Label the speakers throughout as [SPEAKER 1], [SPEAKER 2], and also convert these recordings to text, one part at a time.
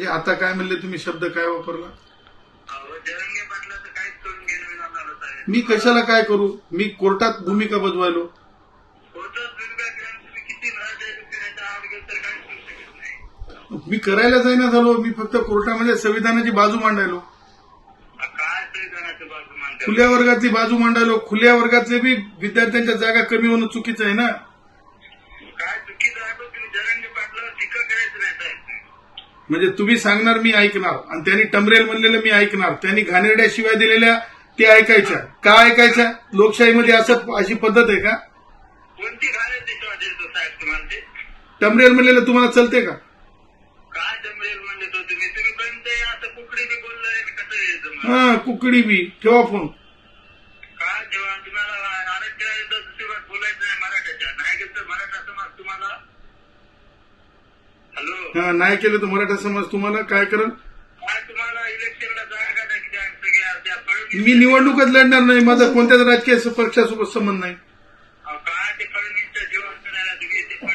[SPEAKER 1] म्हणजे आता काय म्हणले तुम्ही? शब्द काय वापरला? मी कशाला काय करू? मी कोर्टात भूमिका बजवायलो. मी करायला जाईना झालो. मी फक्त कोर्टामध्ये संविधानाची बाजू मांडायलो? खुल्या वर्गाची बाजू मांडायलो. खुल्या वर्गाचे बी विद्यार्थ्यांच्या जागा कमी होणं चुकीचं आहे ना
[SPEAKER 2] काय चुकीचं आहे पण तुम्ही जरंगे पाटलावर टीका करायचं नाही साहेब
[SPEAKER 1] म्हणजे तुम्ही सांगणार मी ऐकणार. आणि त्यांनी टमरेल म्हणलेलं मी ऐकणार. त्यांनी घाणेरड्या शिवाय दिलेल्या ते ऐकायच्या. का ऐकायच्या? लोकशाहीमध्ये असं अशी पद्धत आहे का?
[SPEAKER 2] कोणती घालायची देतो देतो साहेब तुम्हाला ते?
[SPEAKER 1] टमरेल म्हणलेलं तुम्हाला चलते का?
[SPEAKER 2] काय जमरेल म्हणले तो तुम्ही? तुम्ही कोणते असं कुकडी बी बोललोय कसं यायचं मग
[SPEAKER 1] हा कुकडी बी. ठेवा फोन
[SPEAKER 2] काय तेव्हा तुम्हाला आरक्षण बोलायचं नाही मराठ्याच्या नाही गेलं तर मराठा समाज तुम्हाला हॅलो
[SPEAKER 1] हा, नाही केलं तर मराठा समाज तुम्हाला काय करेल?
[SPEAKER 2] तुम्हाला इलेक्शनला जागा
[SPEAKER 1] मी निवडणूकच लढणार नाही माझा कोणत्याच राजकीय पक्षासोबत संबंध नाही.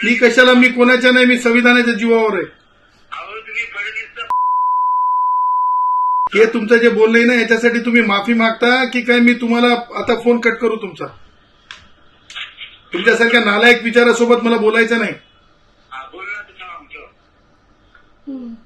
[SPEAKER 1] मी कशाला मी कोणाच्या नाही मी संविधानाच्या जीवावर आहे. हे तुमचं जे आहे ना याच्यासाठी तुम्ही माफी मागता की काय? मी तुम्हाला आता फोन कट करू तुमचा. तुमच्यासारख्या नालायक विचारासोबत मला बोलायचं नाही.
[SPEAKER 3] 嗯。